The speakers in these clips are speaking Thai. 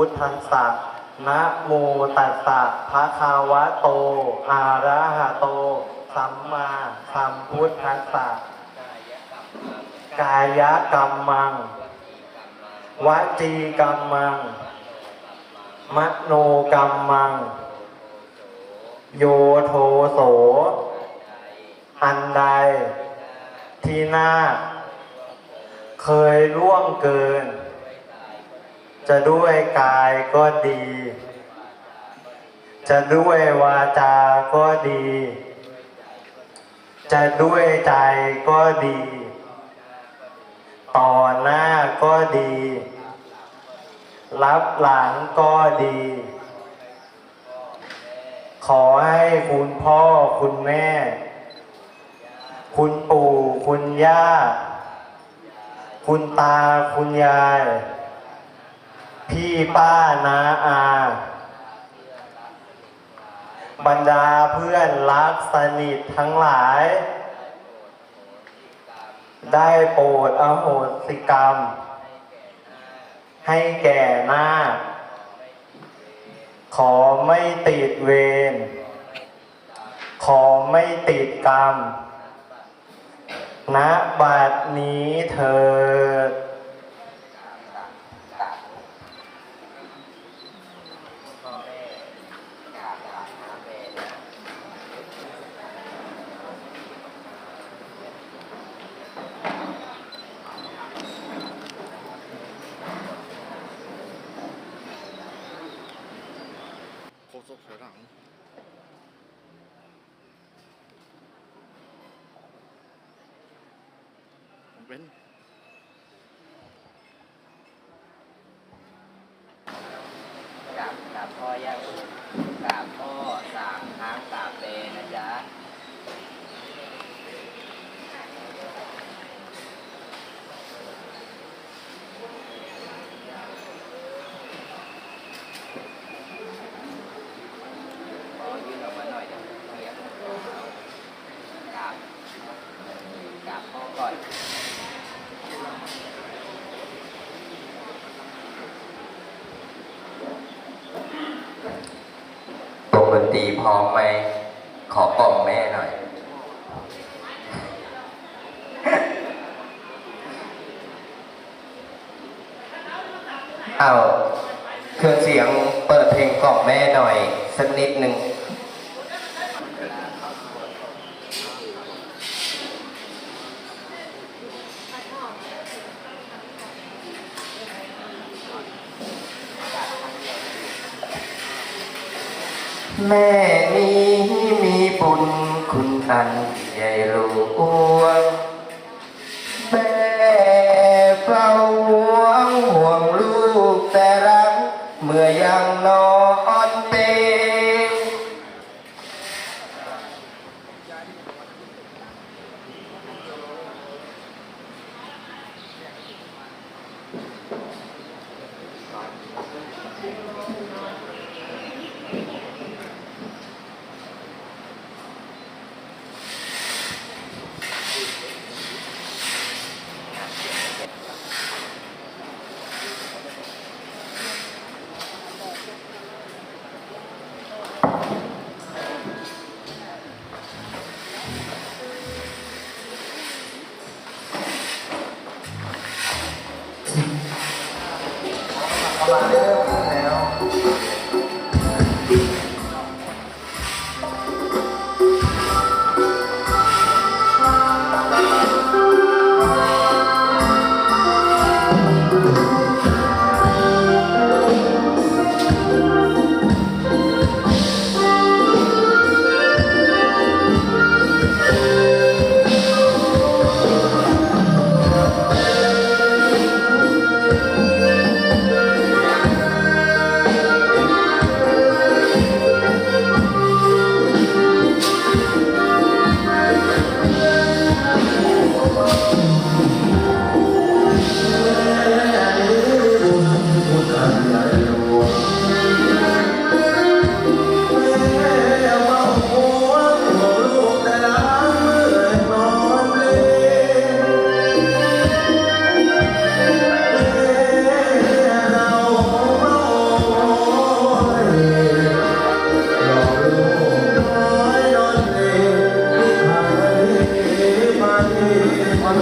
พุทธัสสะนะโมตัสสะภะคะวะโต อะระหะโต สัมมาสัมพุทธัสสะกายกรรมังวจีกรรมัง มโนกรรมัง โยโทโส อันใด ที่หน้า เคยล่วงเกิน จะด้วยกายก็ดี จะด้วยวาจาก็ดี จะด้วยใจก็ดี ต่อหน้าก็ดี รับหลังก็ดี ขอให้คุณพ่อคุณแม่ คุณปู่คุณย่า คุณตาคุณยาย พี่ป้านาอา บรรดาเพื่อนรักสนิททั้งหลาย ได้โปรดอโหสิกรรม ให้แก่หน้า ขอไม่ติดเวร ขอไม่ติดกรรมณบัดนี้เถิดพ่อแม่กราบลาหาแม่นะ โคศก ถอยหลังเป็นกราบกราบพ่อยังกราบพ่อสามครั้งกราบเลยนะจ๊ะ ขอยื่นออกมาหน่อยเดี๋ยวเปียกกราบกราบพ่อก่อน วง ดีพร้อมไหม ขอกล่อมแม่หน่อย เอาเครื่องเสียงเปิดเพลงกล่อมแม่หน่อย สักนิดหนึ่ง แม่นี้มีบุญคุณอันใหญ่หลวง I'm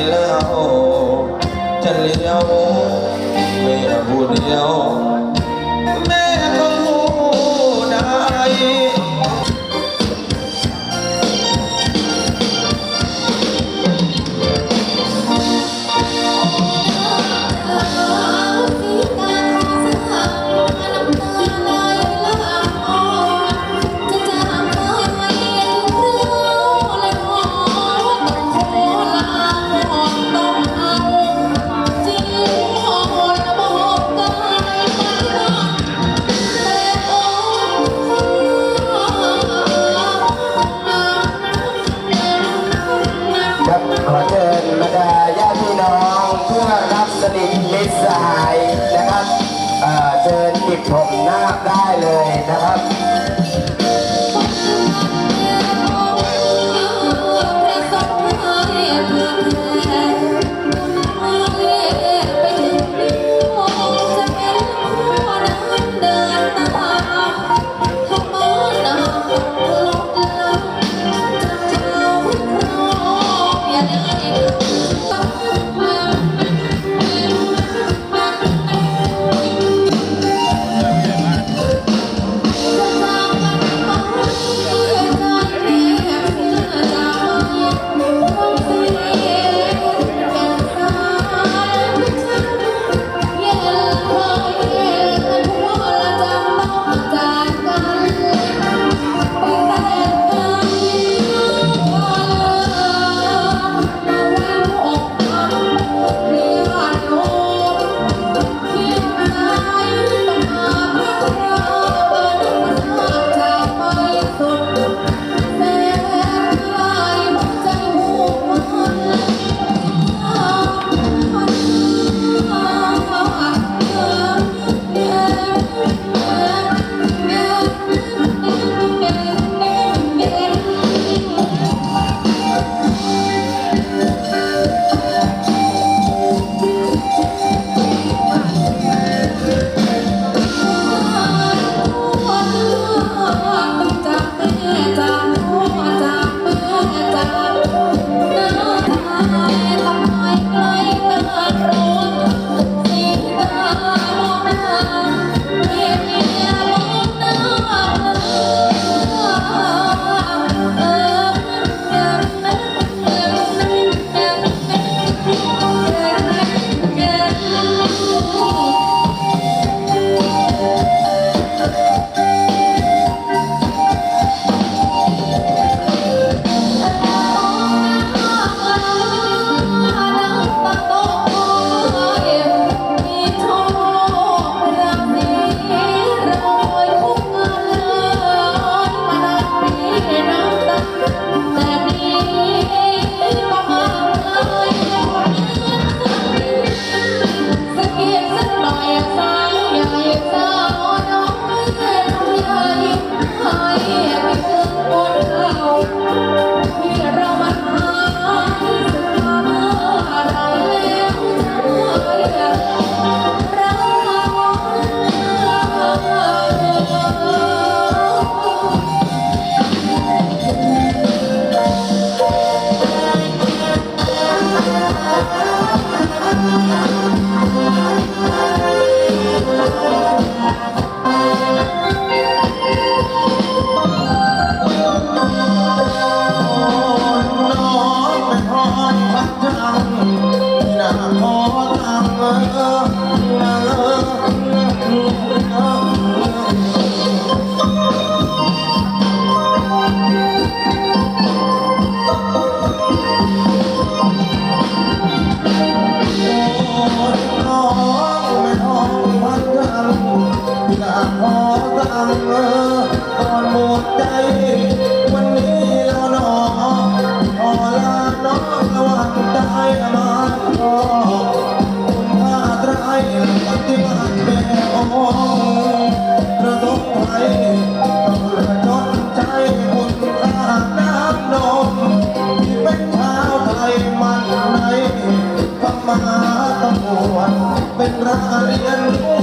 င်လာဟောချက်လျောင်းမေအဖို့တျောင်း รักเรียน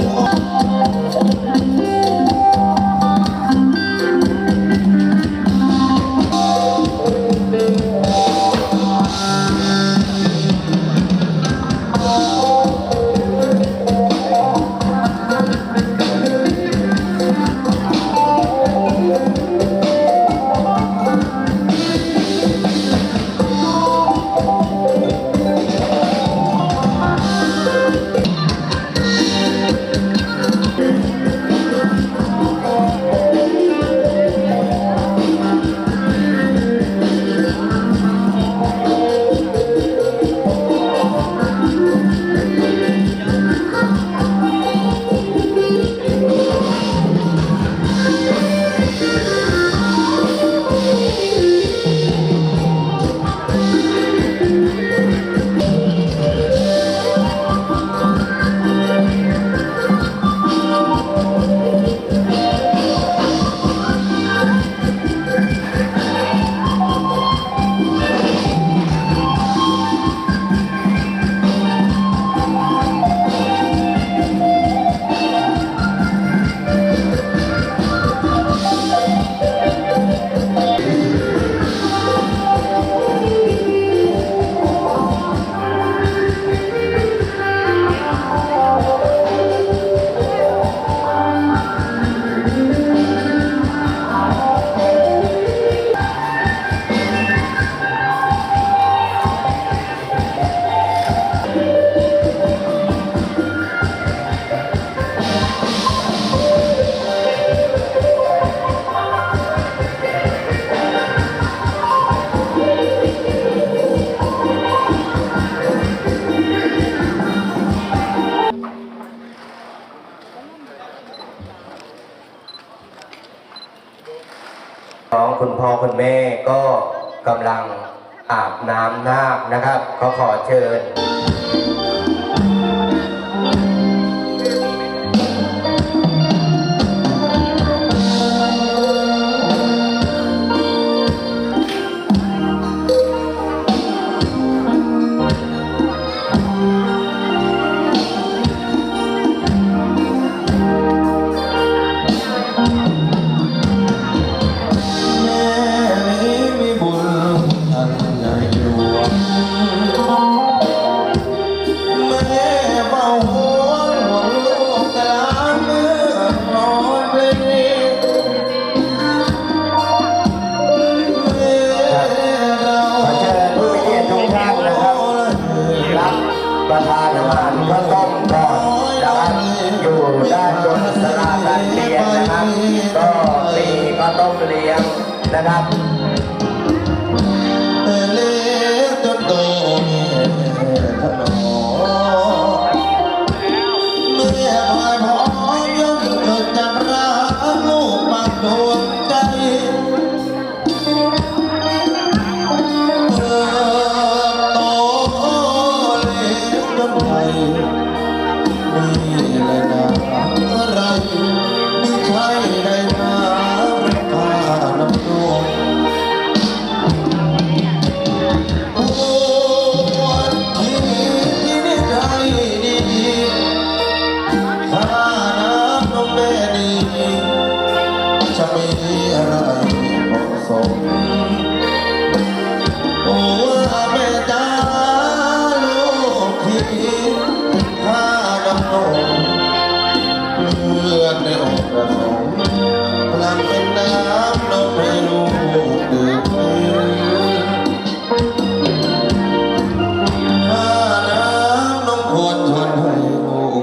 กำลังอาบน้ำนาคนะครับ ขอขอเชิญ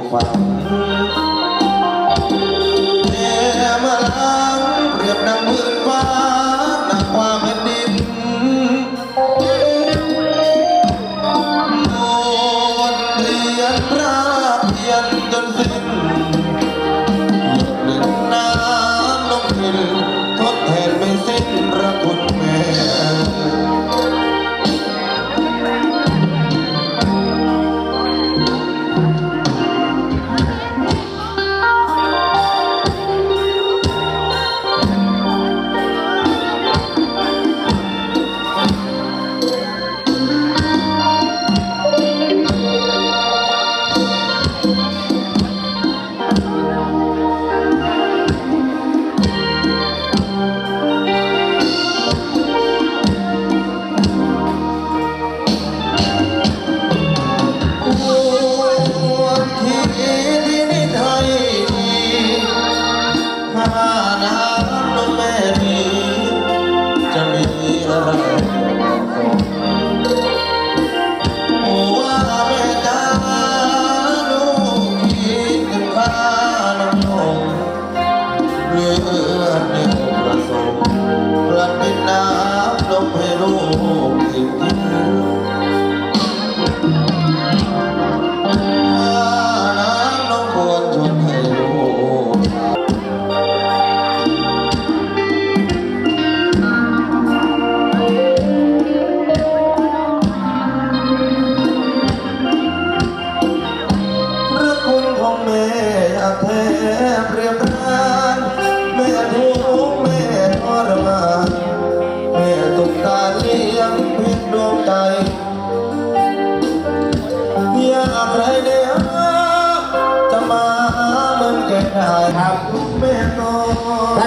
Bupati. ¡No me lo...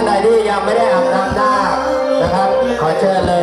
านใดที่ยังไม่ได้อาบน้ำหน้านะครับ ขอเชิญเลย